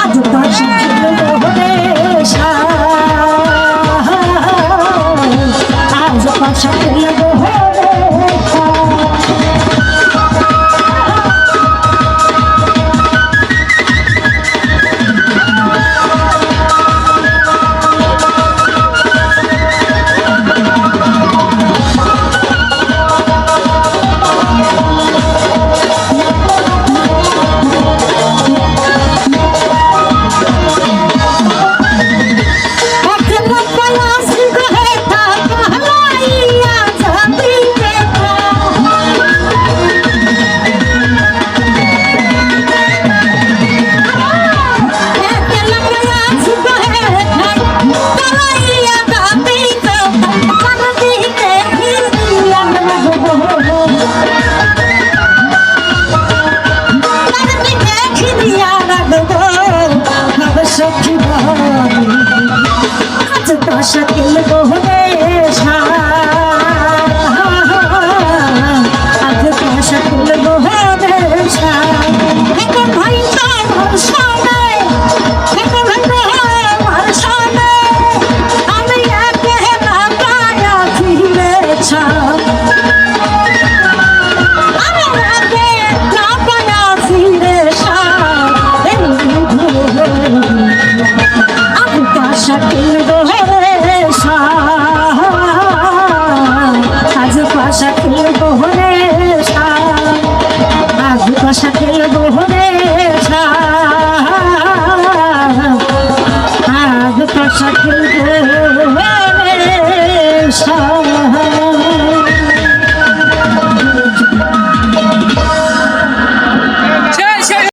আজ তার শিখলে আজ পাশা পোশাকে বহুরে আজ পোশাকে